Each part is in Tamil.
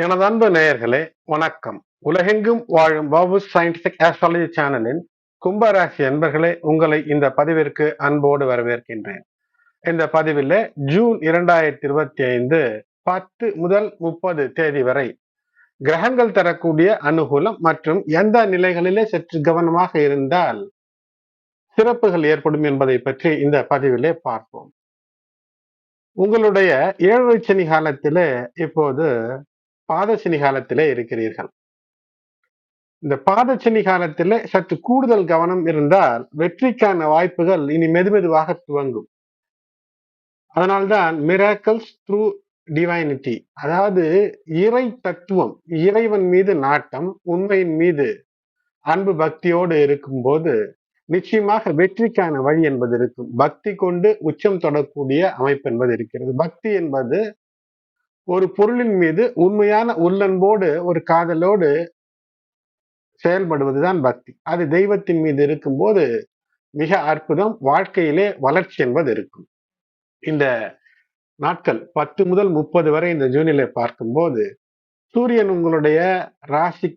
எனது அன்பு நேயர்களே வணக்கம். உலகெங்கும் வாழும் பாபு சயின்டிபிக் ஆஸ்ட்ராலஜி சேனலின் கும்பராசி அன்பர்களே உங்களை இந்த பதிவிற்கு அன்போடு வரவேற்கின்றேன். இந்த பதிவில் ஜூன் இரண்டாயிரத்தி இருபத்தி ஐந்து பத்து முதல் முப்பது தேதி வரை கிரகங்கள் தரக்கூடிய அனுகூலம் மற்றும் எந்த நிலைகளிலே சற்று கவனமாக இருந்தால் சிறப்புகள் ஏற்படும் என்பதை பற்றி இந்த பதிவிலே பார்ப்போம். உங்களுடைய ஏழரை சனி காலத்திலே இப்போது பாதசனி காலத்திலே இருக்கிறீர்கள். இந்த பாதச்சனி காலத்திலே சற்று கூடுதல் கவனம் இருந்தால் வெற்றிக்கான வாய்ப்புகள் இனி மெதுமெதுவாக துவங்கும். அதனால்தான் மிராக்கல்ஸ் த்ரூ டிவைனிட்டி அதாவது இறை தத்துவம் இறைவன் மீது நாட்டம் உண்மையின் மீது அன்பு பக்தியோடு இருக்கும்போது நிச்சயமாக வெற்றிக்கான வழி என்பது இருக்கும். பக்தி கொண்டு உச்சம் தொடக்கூடிய அமைப்பு என்பது இருக்கிறது. பக்தி என்பது ஒரு பொருளின் மீது உண்மையான உள்ளன்போடு ஒரு காதலோடு செயல்படுவதுதான் பக்தி. அது தெய்வத்தின் மீது இருக்கும்போது மிக அற்புதம் வாழ்க்கையிலே வளர்ச்சி என்பது இருக்கும். இந்த நாட்கள் பத்து முதல் முப்பது வரை இந்த ஜூனிலே பார்க்கும்போது சூரியன் உங்களுடைய ராசி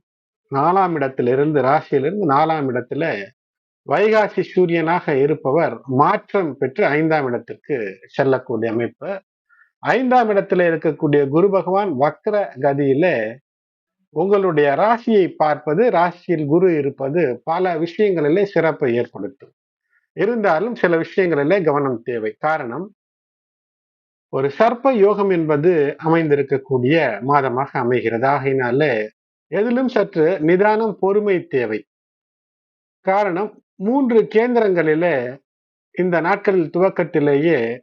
நாலாம் இடத்திலிருந்து ராசியிலிருந்து நாலாம் இடத்துல வைகாசி சூரியனாக இருப்பவர் மாற்றம் பெற்று ஐந்தாம் இடத்திற்கு செல்லக்கூடிய அமைப்பு. ஐந்தாம் இடத்துல இருக்கக்கூடிய குரு பகவான் வக்ர கதியில உங்களுடைய ராசியை பார்ப்பது ராசியில் குரு இருப்பது பல விஷயங்களிலே சிறப்பை ஏற்படுத்தும் இருந்தாலும் சில விஷயங்களிலே கவனம் தேவை. காரணம் ஒரு சர்ப்ப யோகம் என்பது அமைந்திருக்கக்கூடிய மாதமாக அமைகிறது. ஆகையினாலே எதிலும் சற்று நிதானம் பொறுமை தேவை. காரணம் மூன்று கேந்திரங்களிலே இந்த நாட்களில் துவக்கத்திலேயே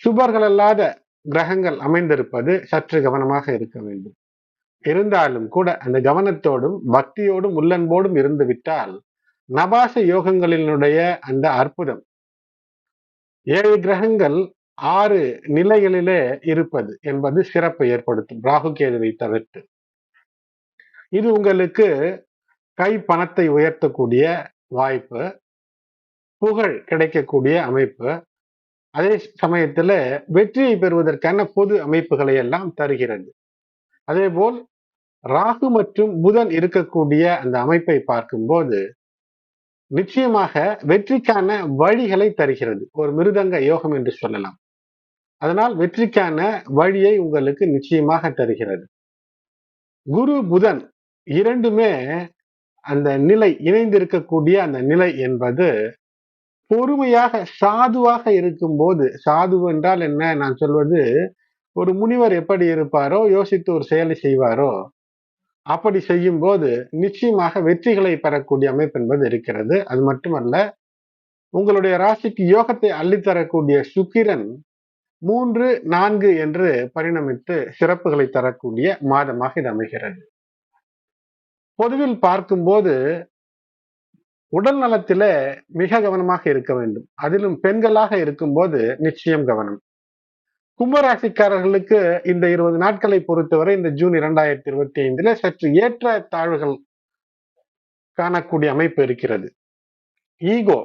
சுபர்களல்லாத கிரகங்கள் அமைந்திருப்பது சற்று கவனமாக இருக்க வேண்டும். இருந்தாலும் கூட அந்த கவனத்தோடும் பக்தியோடும் உள்ளன்போடும் இருந்து விட்டால் நபாச யோகங்களினுடைய அந்த அற்புதம். ஏழு கிரகங்கள் ஆறு நிலைகளிலே இருப்பது என்பது சிறப்பை ஏற்படுத்தும். ராகு கேதுவை தவிர்த்து. இது உங்களுக்கு கை பணத்தை உயர்த்தக்கூடிய வாய்ப்பு புகழ் கிடைக்கக்கூடிய அமைப்பு அதே சமயத்துல வெற்றியை பெறுவதற்கான பொது அமைப்புகளை எல்லாம் தருகிறது. அதே போல் ராகு மற்றும் புதன் இருக்கக்கூடிய அந்த அமைப்பை பார்க்கும்போது நிச்சயமாக வெற்றிக்கான வழிகளை தருகிறது. ஒரு மிருதங்க யோகம் என்று சொல்லலாம். அதனால் வெற்றிக்கான வழியை உங்களுக்கு நிச்சயமாக தருகிறது. குரு புதன் இரண்டுமே அந்த நிலை இணைந்திருக்கக்கூடிய அந்த நிலை என்பது பொறுமையாக சாதுவாக இருக்கும்போது சாது என்றால் என்ன? நான் சொல்வது ஒரு முனிவர் எப்படி இருப்பாரோ யோசித்து ஒரு செயலை செய்வாரோ அப்படி செய்யும் போது நிச்சயமாக வெற்றிகளை பெறக்கூடிய அமைப்பு என்பது இருக்கிறது. அது மட்டுமல்ல உங்களுடைய ராசிக்கு யோகத்தை அள்ளித்தரக்கூடிய சுக்கிரன் மூன்று நான்கு என்று பரிணமித்து சிறப்புகளை தரக்கூடிய மாதமாக இது அமைகிறது. பொதுவில் பார்க்கும்போது உடல் நலத்தில மிக கவனமாக இருக்க வேண்டும். அதிலும் பெண்களாக இருக்கும்போது நிச்சயம் கவனம். கும்பராசிக்காரர்களுக்கு இந்த இருபது நாட்களை பொறுத்தவரை இந்த ஜூன் இரண்டாயிரத்தி இருபத்தி ஐந்துல சற்று ஏற்ற தாழ்வுகள் காணக்கூடிய அமைப்பு இருக்கிறது. ஈகோ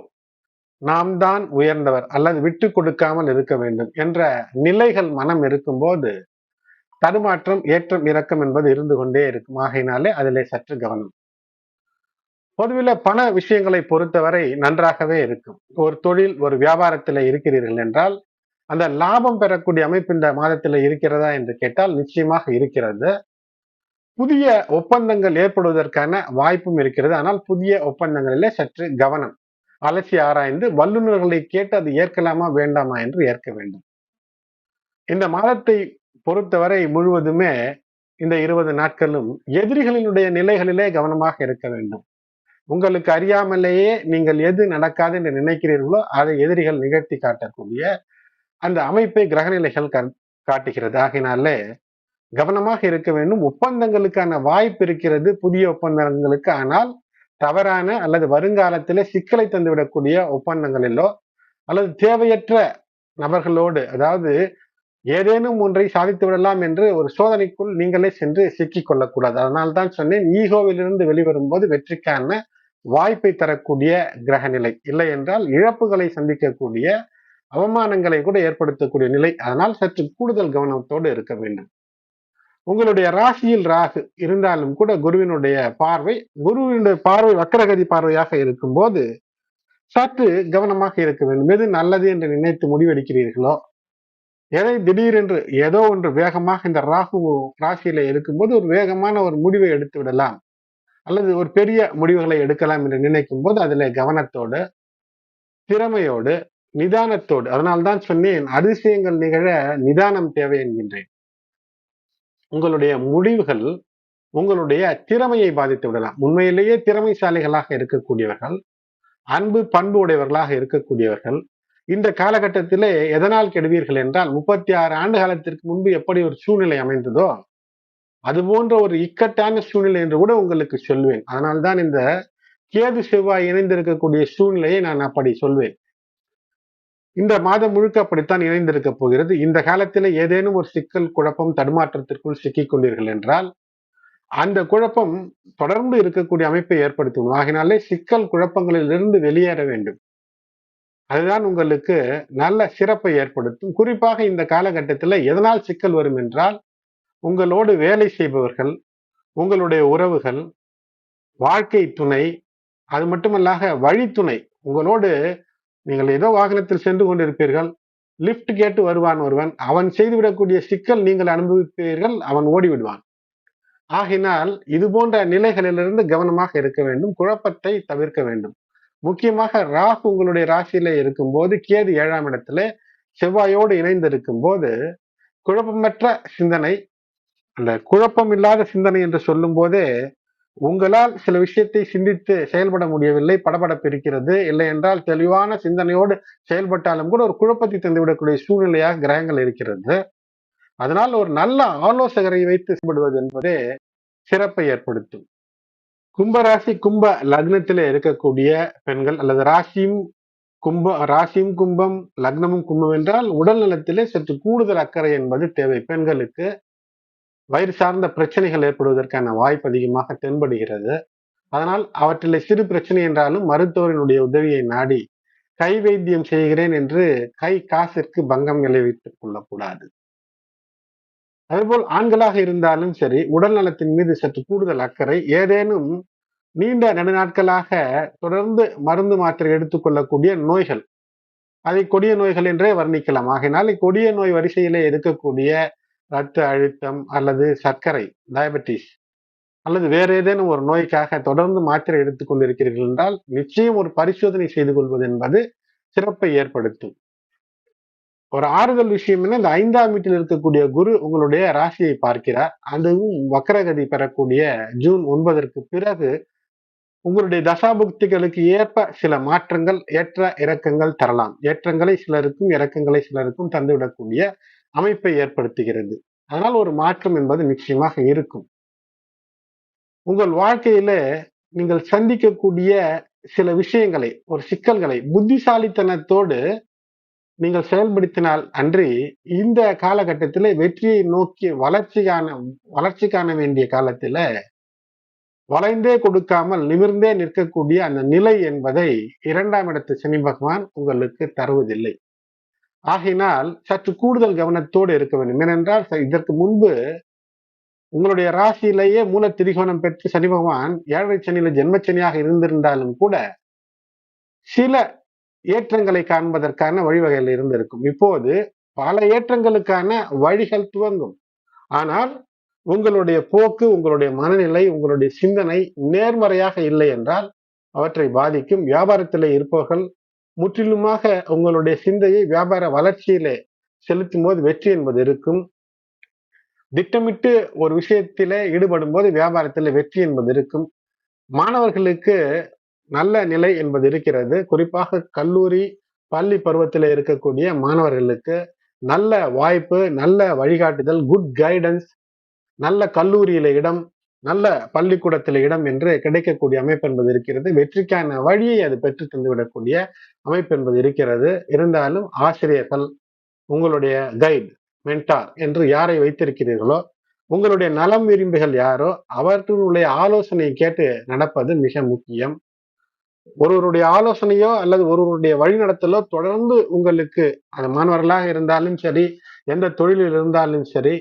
நாம் தான் உயர்ந்தவர் அல்லது விட்டு கொடுக்காமல் இருக்க வேண்டும் என்ற நிலைகள் மனம் இருக்கும்போது தடுமாற்றம் ஏற்றம் இறக்கம் என்பது இருந்து கொண்டே இருக்கும். ஆகையினாலே அதிலே சற்று கவனம். பொதுவில் பண விஷயங்களை பொறுத்தவரை நன்றாகவே இருக்கும். ஒரு தொழில் ஒரு வியாபாரத்தில் இருக்கிறீர்கள் என்றால் அந்த லாபம் பெறக்கூடிய அமைப்பு இந்த மாதத்தில் இருக்கிறதா என்று கேட்டால் நிச்சயமாக இருக்கிறது. புதிய ஒப்பந்தங்கள் ஏற்படுவதற்கான வாய்ப்பும் இருக்கிறது. ஆனால் புதிய ஒப்பந்தங்களிலே சற்று கவனம் அலசி ஆராய்ந்து வல்லுநர்களை கேட்டு அது ஏற்கலாமா வேண்டாமா என்று ஏற்க வேண்டும். இந்த மாதத்தை பொறுத்தவரை முழுவதுமே இந்த இருபது நாட்களும் எதிரிகளினுடைய நிலைகளிலே கவனமாக இருக்க வேண்டும். உங்களுக்கு அறியாமலேயே நீங்கள் எது நடக்காது என்று நினைக்கிறீர்களோ அதை எதிரிகள் நிகழ்த்தி காட்டக்கூடிய அந்த அமைப்பை கிரகநிலைகள் காட்டுகிறது. ஆகினாலே கவனமாக இருக்க வேண்டும். ஒப்பந்தங்களுக்கான வாய்ப்பு இருக்கிறது புதிய ஒப்பந்தங்களுக்கு. ஆனால் தவறான அல்லது வருங்காலத்திலே சிக்கலை தந்துவிடக்கூடிய ஒப்பந்தங்களிலோ அல்லது தேவையற்ற நபர்களோடு அதாவது ஏதேனும் ஒன்றை சாதித்து விடலாம் என்று ஒரு சோதனைக்குள் நீங்களே சென்று சிக்கிக் கொள்ளக்கூடாது. அதனால்தான் தான் சொன்னேன் ஈகோவிலிருந்து வெளிவரும்போது வெற்றிக்கான வாய்ப்பை தரக்கூடிய கிரக நிலை இல்லை என்றால் இழப்புகளை சந்திக்கக்கூடிய அவமானங்களை கூட ஏற்படுத்தக்கூடிய நிலை. அதனால் சற்று கூடுதல் கவனத்தோடு இருக்க வேண்டும். உங்களுடைய ராசியில் ராகு இருந்தாலும் கூட குருவினுடைய பார்வை குருவினுடைய பார்வை வக்கரகதி பார்வையாக இருக்கும்போது சற்று கவனமாக இருக்க வேண்டும். எது நல்லது என்று நினைத்து முடிவெடுக்கிறீர்களோ எதை திடீரென்று ஏதோ ஒன்று வேகமாக இந்த ராகு ராசியில இருக்கும்போது ஒரு வேகமான ஒரு முடிவை எடுத்து விடலாம். அல்லது ஒரு பெரிய முடிவுகளை எடுக்கலாம் என்று நினைக்கும் போது அதில் கவனத்தோடு திறமையோடு நிதானத்தோடு அதனால்தான் சொன்னேன் அதிசயங்கள் நிகழ நிதானம் தேவை என்கின்றேன். உங்களுடைய முடிவுகள் உங்களுடைய திறமையை பாதித்து விடலாம். உண்மையிலேயே திறமைசாலிகளாக இருக்கக்கூடியவர்கள் அன்பு பண்பு உடையவர்களாக இருக்கக்கூடியவர்கள் இந்த காலகட்டத்திலே எதனால் கெடுவீர்கள் என்றால் முப்பத்தி ஆறு ஆண்டு காலத்திற்கு முன்பு எப்படி ஒரு சூழ்நிலை அமைந்ததோ அது போன்ற ஒரு இக்கட்டான சூழ்நிலை என்று கூட உங்களுக்கு சொல்வேன். அதனால்தான் இந்த கேது செவ்வாய் இணைந்திருக்கக்கூடிய சூழ்நிலையை நான் அப்படி சொல்வேன். இந்த மாதம் முழுக்க அப்படித்தான் இணைந்திருக்க போகிறது. இந்த காலத்தில் ஏதேனும் ஒரு சிக்கல் குழப்பம் தடுமாற்றத்திற்குள் சிக்கிக் கொண்டீர்கள் என்றால் அந்த குழப்பம் தொடர்ந்து இருக்கக்கூடிய அமைப்பை ஏற்படுத்தும். ஆகினாலே சிக்கல் குழப்பங்களிலிருந்து வெளியேற வேண்டும். அதுதான் உங்களுக்கு நல்ல சிறப்பை ஏற்படுத்தும். குறிப்பாக இந்த காலகட்டத்தில் எதனால் சிக்கல் வரும் என்றால் உங்களோடு வேலை செய்பவர்கள் உங்களுடைய உறவுகள் வாழ்க்கை துணை அது மட்டுமல்லாக வழித்துணை உங்களோடு நீங்கள் ஏதோ வாகனத்தில் சென்று கொண்டிருப்பீர்கள் லிஃப்ட் கேட்டு வருவான் ஒருவன் அவன் செய்துவிடக்கூடிய சிக்கல் நீங்கள் அனுபவிப்பீர்கள் அவன் ஓடிவிடுவான். ஆகினால் இது போன்ற நிலைகளிலிருந்து கவனமாக இருக்க வேண்டும் குழப்பத்தை தவிர்க்க வேண்டும். முக்கியமாக ராகு உங்களுடைய ராசியில இருக்கும்போது கேது ஏழாம் இடத்துல செவ்வாயோடு இணைந்திருக்கும் போது குழப்பமற்ற சிந்தனை அந்த குழப்பம் இல்லாத சிந்தனை என்று சொல்லும் போதே உங்களால் சில விஷயத்தை சிந்தித்து செயல்பட முடியவில்லை படபடப்பு இருக்கிறது. இல்லை என்றால் தெளிவான சிந்தனையோடு செயல்பட்டாலும் கூட ஒரு குழப்பத்தை தந்துவிடக்கூடிய சூழ்நிலையாக கிரகங்கள் இருக்கிறது. அதனால் ஒரு நல்ல ஆலோசகரை வைத்து செயல்படுவது என்பதே சிறப்பை ஏற்படுத்தும். கும்பராசி கும்ப லக்னத்திலே இருக்கக்கூடிய பெண்கள் அல்லது ராசியும் கும்ப ராசியும் கும்பம் லக்னமும் கும்பம் என்றால் உடல் நலத்திலே சற்று கூடுதல் அக்கறை என்பது தேவை. பெண்களுக்கு வயிறு சார்ந்த பிரச்சனைகள் ஏற்படுவதற்கான வாய்ப்பு அதிகமாக தென்படுகிறது. அதனால் அவற்றில் சிறு பிரச்சனை என்றாலும் மருத்துவரினுடைய உதவியை நாடி கை வைத்தியம் செய்கிறேன் என்று கை காசிற்கு பங்கம் விளைவித்துக் கொள்ளக்கூடாது. அதேபோல் ஆண்களாக இருந்தாலும் சரி உடல் நலத்தின் மீது சற்று கூடுதல் அக்கறை ஏதேனும் நீண்ட நெடுநாட்களாக தொடர்ந்து மருந்து மாத்திரை எடுத்துக்கொள்ளக்கூடிய நோய்கள். அதை கொடிய நோய்கள் என்றே வர்ணிக்கலாம். ஆகையினால் கொடிய நோய் வரிசையிலே இருக்கக்கூடிய ரத்த அழுத்தம் அல்லது சர்க்கரை டயபெட்டிஸ் அல்லது வேறு ஏதேனும் ஒரு நோய்க்காக தொடர்ந்து மாத்திரை எடுத்துக்கொண்டிருக்கிறீர்கள் என்றால் நிச்சயம் ஒரு பரிசோதனை செய்து கொள்வது என்பது சிறப்பை ஏற்படுத்தும். ஒரு ஆறுதல் விஷயம் என்ன? இந்த ஐந்தாம் வீட்டில் இருக்கக்கூடிய குரு உங்களுடைய ராசியை பார்க்கிறார். அதுவும் வக்கரகதி பெறக்கூடிய ஜூன் ஒன்பதற்கு பிறகு உங்களுடைய தசாபுக்திகளுக்கு ஏற்ப சில மாற்றங்கள் ஏற்ற இறக்கங்கள் தரலாம். ஏற்றங்களை சிலருக்கும் இறக்கங்களை சிலருக்கும் தந்துவிடக்கூடிய அமைப்பை ஏற்படுத்துகிறது. அதனால் ஒரு மாற்றம் என்பது நிச்சயமாக இருக்கும். உங்கள் வாழ்க்கையில நீங்கள் சந்திக்கக்கூடிய சில விஷயங்களை ஒரு சிக்கல்களை புத்திசாலித்தனத்தோடு நீங்கள் செயல்படுத்தினால் அன்றி இந்த காலகட்டத்தில் வெற்றியை நோக்கி வளர்ச்சிக்கான வளர்ச்சி காண வேண்டிய காலத்துல வளைந்தே கொடுக்காமல் நிமிர்ந்தே நிற்கக்கூடிய அந்த நிலை என்பதை இரண்டாம் இடத்து சனி பகவான் உங்களுக்கு தருவதில்லை. ஆகினால் சற்று கூடுதல் கவனத்தோடு இருக்க வேண்டும். ஏனென்றால் இதற்கு முன்பு உங்களுடைய ராசியிலேயே மூல திரிகோணம் பெற்று சனி பகவான் ஏழரை சனியில ஜென்மச்சனியாக இருந்திருந்தாலும் கூட சில ஏற்றங்களை காண்பதற்கான வழிவகைகள் இருந்திருக்கும். இப்போது பல ஏற்றங்களுக்கான வழிகள் துவங்கும். ஆனால் உங்களுடைய போக்கு உங்களுடைய மனநிலை உங்களுடைய சிந்தனை நேர்மறையாக இல்லை என்றால் அவற்றை பாதிக்கும். வியாபாரத்தில் இருப்பவர்கள் முற்றிலுமாக உங்களுடைய சிந்தையை வியாபார வளர்ச்சியிலே செலுத்தும் போது வெற்றி என்பது இருக்கும். திட்டமிட்டு ஒரு விஷயத்தில ஈடுபடும் போது வியாபாரத்தில் வெற்றி என்பது இருக்கும். மாணவர்களுக்கு நல்ல நிலை என்பது இருக்கிறது. குறிப்பாக கல்லூரி பள்ளி பருவத்தில் இருக்கக்கூடிய மாணவர்களுக்கு நல்ல வாய்ப்பு நல்ல வழிகாட்டுதல் குட் கைடன்ஸ் நல்ல கல்லூரியில இடம் நல்ல பள்ளிக்கூடத்தில் இடம் என்று கிடைக்கக்கூடிய அமைப்பு என்பது இருக்கிறது. வெற்றிக்கான வழியை அது பெற்று தந்துவிடக்கூடிய அமைப்பு என்பது இருக்கிறது. இருந்தாலும் ஆசிரியர்கள் உங்களுடைய கைட் மென்டார் என்று யாரை வைத்திருக்கிறீர்களோ உங்களுடைய நலம் விரும்பிகள் யாரோ அவர்களுடைய ஆலோசனையை கேட்டு நடப்பது மிக முக்கியம். ஒருவருடைய ஆலோசனையோ அல்லது ஒருவருடைய வழிநடத்தலோ தொடர்ந்து உங்களுக்கு அது மாணவர்களாக இருந்தாலும் சரி எந்த தொழிலில் இருந்தாலும் சரி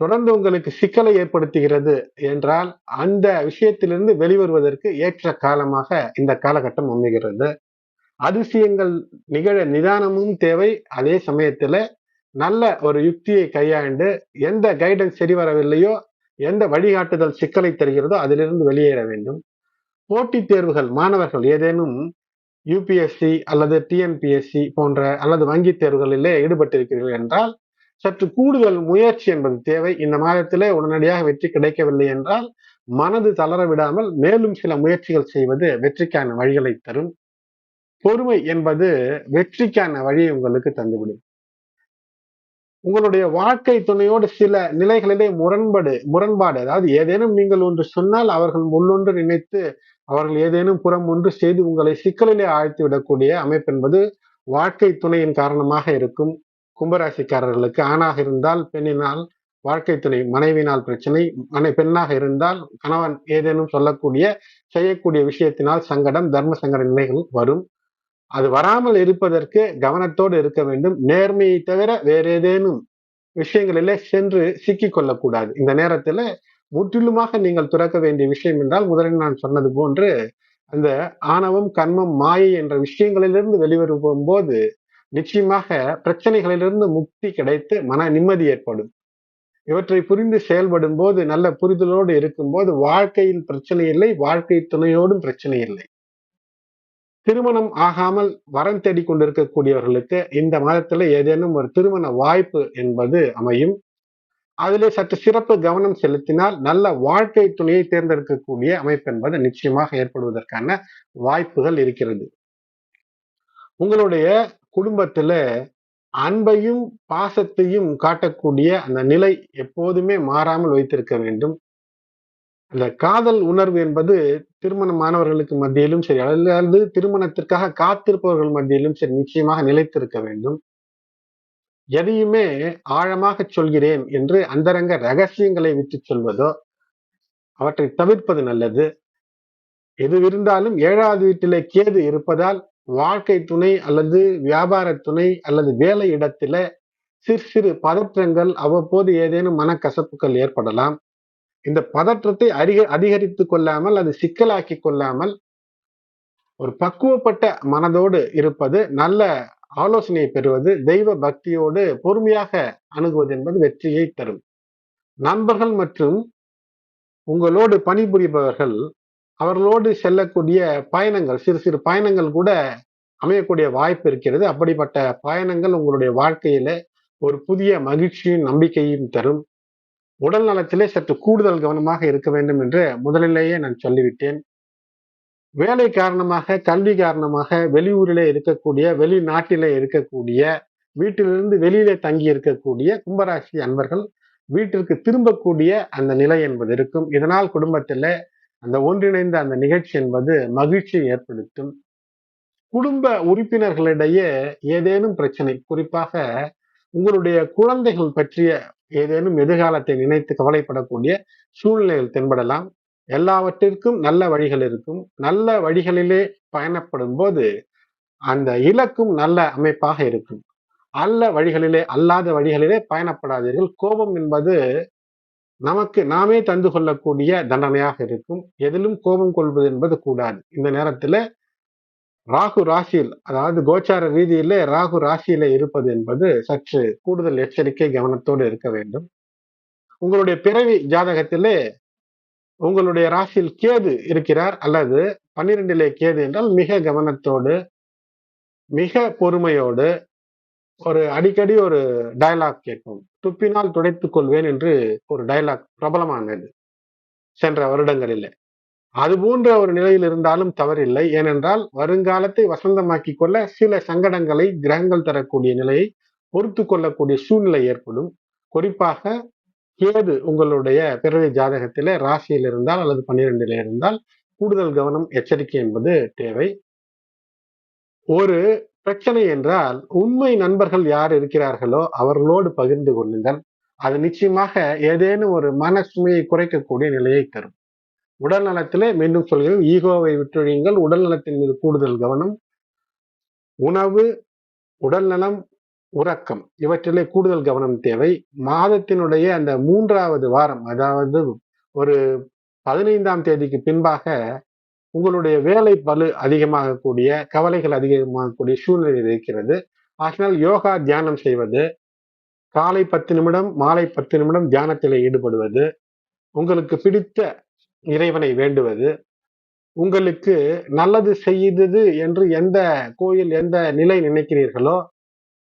தொடர்ந்து உங்களுக்கு சிக்கலை ஏற்படுத்துகிறது என்றால் அந்த விஷயத்திலிருந்து வெளிவருவதற்கு ஏற்ற காலமாக இந்த காலகட்டம் அமைகிறது. அதிசயங்கள் நிகழ நிதானமும் தேவை. அதே சமயத்துல நல்ல ஒரு யுக்தியை கையாண்டு எந்த கைடன்ஸ் சரி வரவில்லையோ எந்த வழிகாட்டுதல் சிக்கலை தருகிறதோ அதிலிருந்து வெளியேற வேண்டும். போட்டித் தேர்வுகள் மாணவர்கள் ஏதேனும் யூபிஎஸ்சி அல்லது டிஎன்பிஎஸ்சி போன்ற அல்லது வங்கி தேர்வுகளிலே ஈடுபட்டிருக்கிறீர்கள் என்றால் சற்று கூடுதல் முயற்சி என்பது தேவை. இந்த மாதத்திலே உடனடியாக வெற்றி கிடைக்கவில்லை என்றால் மனது தளர விடாமல் மேலும் சில முயற்சிகள் செய்வது வெற்றிக்கான வழிகளை தரும். பொறுமை என்பது வெற்றிக்கான வழியை உங்களுக்கு தந்துவிடும். உங்களுடைய வாழ்க்கை துணையோடு சில நிலைகளிலே முரண்பாடு முரண்பாடு அதாவது ஏதேனும் நீங்கள் ஒன்று சொன்னால் அவர்கள் முள்ளொன்று நினைத்து அவர்கள் ஏதேனும் புறம் ஒன்று செய்து உங்களை சிக்கலிலே ஆழ்த்தி விடக்கூடிய அமைப்பு என்பது வாழ்க்கை துணையின் காரணமாக இருக்கும். கும்பராசிக்காரர்களுக்கு ஆணாக இருந்தால் பெண்ணினால் வாழ்க்கை துணை மனைவினால் பிரச்சனை மனை பெண்ணாக இருந்தால் கணவன் ஏதேனும் சொல்லக்கூடிய செய்யக்கூடிய விஷயத்தினால் சங்கடம் தர்ம சங்கட நிலைகள் வரும். அது வராமல் இருப்பதற்கு கவனத்தோடு இருக்க வேண்டும். நேர்மையை தவிர வேற ஏதேனும் விஷயங்களிலே சென்று சிக்கிக் கொள்ளக்கூடாது. இந்த நேரத்துல முற்றிலுமாக நீங்கள் துறக்க வேண்டிய விஷயம் என்றால் முதலில் நான் சொன்னது போன்று அந்த ஆணவம் கண்மம் மாயை என்ற விஷயங்களிலிருந்து வெளிவரும் போது நிச்சயமாக பிரச்சனைகளிலிருந்து முக்தி கிடைத்து மன நிம்மதி ஏற்படும். இவற்றை புரிந்து செயல்படும் போது நல்ல புரிதலோடு இருக்கும்போது வாழ்க்கையில் பிரச்சனை இல்லை வாழ்க்கை துணையோடும் பிரச்சனை இல்லை. திருமணம் ஆகாமல் வரம் தேடி கொண்டிருக்கக்கூடியவர்களுக்கு இந்த மாதத்துல ஏதேனும் ஒரு திருமண வாய்ப்பு என்பது அமையும். அதிலே சற்று சிறப்பு கவனம் செலுத்தினால் நல்ல வாழ்க்கை துணையை தேர்ந்தெடுக்கக்கூடிய அமைப்பு என்பது நிச்சயமாக ஏற்படுவதற்கான வாய்ப்புகள் இருக்கிறது. உங்களுடைய குடும்பத்துல அன்பையும் பாசத்தையும் காட்டக்கூடிய அந்த நிலை எப்போதுமே மாறாமல் வைத்திருக்க வேண்டும். அந்த காதல் உணர்வு என்பது திருமணமானவர்களுக்கு மத்தியிலும் சரி அல்லது திருமணத்திற்காக காத்திருப்பவர்கள் மத்தியிலும் சரி நிச்சயமாக நிலைத்திருக்க வேண்டும். எதையுமே ஆழமாக சொல்கிறேன் என்று அந்தரங்க ரகசியங்களை விட்டு சொல்வதோ அவற்றை தவிர்ப்பது நல்லது. எது இருந்தாலும் ஏழாவது வீட்டிலே கேது இருப்பதால் வாழ்க்கை துணை அல்லது வியாபார துணை அல்லது வேலை இடத்துல சிறு சிறு பதற்றங்கள் அவ்வப்போது ஏதேனும் மனக்கசப்புகள் ஏற்படலாம். இந்த பதற்றத்தை அதிக அதிகரித்து கொள்ளாமல் அது சிக்கலாக்கி கொள்ளாமல் ஒரு பக்குவப்பட்ட மனதோடு இருப்பது நல்ல ஆலோசனையை பெறுவது தெய்வ பக்தியோடு பொறுமையாக அணுகுவது என்பது வெற்றியை தரும். நண்பர்கள் மற்றும் உங்களோடு பணிபுரிபவர்கள் அவர்களோடு செல்லக்கூடிய பயணங்கள் சிறு சிறு பயணங்கள் கூட அமையக்கூடிய வாய்ப்பு இருக்கிறது. அப்படிப்பட்ட பயணங்கள் உங்களுடைய வாழ்க்கையில ஒரு புதிய மகிழ்ச்சியும் நம்பிக்கையும் தரும். உடல் நலத்திலே சற்று கூடுதல் கவனமாக இருக்க வேண்டும் என்று முதலிலேயே நான் சொல்லிவிட்டேன். வேலை காரணமாக கல்வி காரணமாக வெளியூரிலே இருக்கக்கூடிய வெளிநாட்டிலே இருக்கக்கூடிய வீட்டிலிருந்து வெளியிலே தங்கி இருக்கக்கூடிய கும்பராசி அன்பர்கள் வீட்டிற்கு திரும்பக்கூடிய அந்த நிலை என்பது இருக்கும். இதனால் குடும்பத்தில் அந்த ஒன்றிணைந்த அந்த நிகழ்ச்சி என்பது மகிழ்ச்சியை ஏற்படுத்தும். குடும்ப உறுப்பினர்களிடையே ஏதேனும் பிரச்சனை குறிப்பாக உங்களுடைய குழந்தைகள் பற்றிய ஏதேனும் எதிர்காலத்தை நினைத்து கவலைப்படக்கூடிய சூழ்நிலைகள் தென்படலாம். எல்லாவற்றிற்கும் நல்ல வழிகள் இருக்கும். நல்ல வழிகளிலே பயணப்படும் போது அந்த இலக்கும் நல்ல அமைப்பாக இருக்கும். அல்ல வழிகளிலே அல்லாத வழிகளிலே பயணப்படாதீர்கள். கோபம் என்பது நமக்கு நாமே தந்து கொள்ளக்கூடிய தண்டனையாக இருக்கும். எதிலும் கோபம் கொள்வது என்பது கூடாது. இந்த நேரத்துல ராகு ராசியில் அதாவது கோச்சார ரீதியிலே ராகு ராசியில இருப்பது என்பது சற்று கூடுதல் எச்சரிக்கை கவனத்தோடு இருக்க வேண்டும். உங்களுடைய பிறவி ஜாதகத்திலே உங்களுடைய ராசியில் கேது இருக்கிறார் அல்லது பன்னிரெண்டிலே கேது என்றால் மிக கவனத்தோடு மிக பொறுமையோடு ஒரு அடிக்கடி ஒரு டயலாக் கேட்போம். துப்பினால் துடைத்துக் கொள்வேன் என்று ஒரு டயலாக் பிரபலமானது சென்ற வருடங்களிலே. அது போன்ற ஒரு நிலையில் இருந்தாலும் தவறில்லை. ஏனென்றால் வருங்காலத்தை வசந்தமாக்கி கொள்ள சில சங்கடங்களை கிரகங்கள் தரக்கூடிய நிலையை பொறுத்து கொள்ளக்கூடிய சூழ்நிலை ஏற்படும். குறிப்பாக கேது உங்களுடைய பிறவி ஜாதகத்திலே ராசியில் இருந்தால் அல்லது பன்னிரெண்டில் இருந்தால் கூடுதல் கவனம் எச்சரிக்கை என்பது தேவை. ஒரு பிரச்சனை என்றால் உண்மை நண்பர்கள் யார் இருக்கிறார்களோ அவர்களோடு பகிர்ந்து கொள்ளுங்கள். அது நிச்சயமாக ஏதேனும் ஒரு மன சுமையை குறைக்கக்கூடிய நிலையை தரும். உடல் நலத்திலே மீண்டும் சொல்கிறேன் ஈகோவை விட்டொழியுங்கள். உடல் நலத்தின் மீது கூடுதல் கவனம். உணவு உடல் நலம் உறக்கம் இவற்றிலே கூடுதல் கவனம் தேவை. மாதத்தினுடைய அந்த மூன்றாவது வாரம் அதாவது ஒரு பதினைந்தாம் தேதிக்கு பின்பாக உங்களுடைய வேலை பலு அதிகமாகக்கூடிய கவலைகள் அதிகமாகக்கூடிய சூழ்நிலை இருக்கிறது. ஆகினால் யோகா தியானம் செய்வது காலை பத்து நிமிடம் மாலை பத்து நிமிடம் தியானத்தில் ஈடுபடுவது உங்களுக்கு பிடித்த இறைவனை வேண்டுவது உங்களுக்கு நல்லது செய்தது என்று எந்த கோயில் எந்த நிலை நினைக்கிறீர்களோ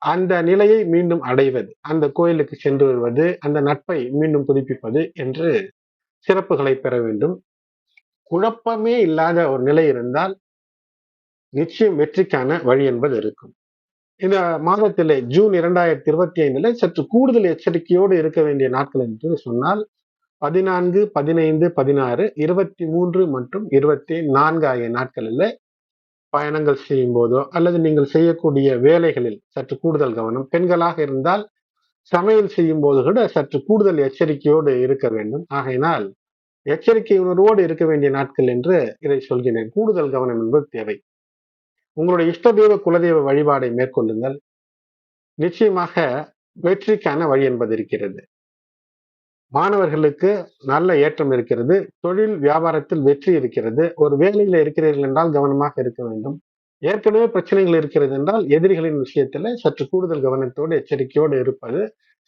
அந்த நிலையை மீண்டும் அடைவது அந்த கோயிலுக்கு சென்று வருவது அந்த நட்பை மீண்டும் புதுப்பிப்பது என்று சிறப்புகளை பெற வேண்டும். குழப்பமே இல்லாத ஒரு நிலை இருந்தால் நிச்சயம் வெற்றிக்கான வழி என்பது இருக்கும். இந்த மாதத்திலே ஜூன் இரண்டாயிரத்தி இருபத்தி ஐந்துல சற்று கூடுதல் எச்சரிக்கையோடு இருக்க வேண்டிய நாட்கள் என்று சொன்னால் பதினான்கு பதினைந்து பதினாறு இருபத்தி மூன்று மற்றும் இருபத்தி நான்கு ஆகிய நாட்களில் பயணங்கள் செய்யும் போதோ அல்லது நீங்கள் செய்யக்கூடிய வேலைகளில் சற்று கூடுதல் கவனம் பெண்களாக இருந்தால் சமையல் செய்யும் போது கூட சற்று கூடுதல் எச்சரிக்கையோடு இருக்க வேண்டும். ஆகையினால் எச்சரிக்கை உணர்வோடு இருக்க வேண்டிய நாட்கள் என்று இதை சொல்கிறேன். கூடுதல் கவனம் என்பது தேவை. உங்களுடைய இஷ்ட தெய்வ குலதெய்வ வழிபாடை மேற்கொள்ளுங்கள். நிச்சயமாக வெற்றிக்கான வழி என்பது இருக்கிறது. மாணவர்களுக்கு நல்ல ஏற்றம் இருக்கிறது. தொழில் வியாபாரத்தில் வெற்றி இருக்கிறது. ஒரு வேலையில் இருக்கிறீர்கள் என்றால் கவனமாக இருக்க வேண்டும். ஏற்கனவே பிரச்சனைகள் இருக்கிறது என்றால் எதிரிகளின் விஷயத்துல சற்று கூடுதல் கவனத்தோடு எச்சரிக்கையோடு இருப்பது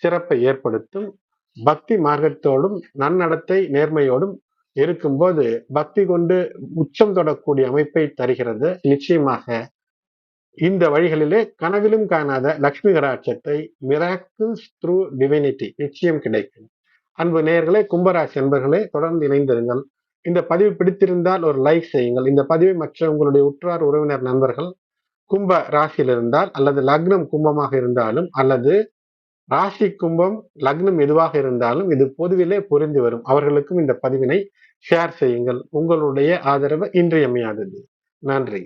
சிறப்பை ஏற்படுத்தும். பக்தி மார்க்கத்தோடும் நன்னடத்தை நேர்மையோடும் இருக்கும்போது பக்தி கொண்டு உச்சம் தொடக்கூடிய அமைப்பை தருகிறது. நிச்சயமாக இந்த வழிகளிலே கனவிலும் காணாத லக்ஷ்மி கடாட்சத்தை மிராக்கிள்ஸ் த்ரூ டிவினிட்டி நிச்சயம் கிடைக்கும். அன்பு நேர்களே கும்பராசி அன்பர்களே தொடர்ந்து இணைந்திருங்கள். இந்த பதிவு பிடித்திருந்தால் ஒரு லைக் செய்யுங்கள். இந்த பதிவை மற்ற உங்களுடைய உற்றார் உறவினர் நண்பர்கள் கும்ப ராசியில் இருந்தால் அல்லது லக்னம் கும்பமாக இருந்தாலும் அல்லது ராசி கும்பம் லக்னம் எதுவாக இருந்தாலும் இது பொதுவிலே புரிந்து வரும். அவர்களுக்கும் இந்த பதிவினை ஷேர் செய்யுங்கள். உங்களுடைய ஆதரவு இன்றியமையாதது. நன்றி.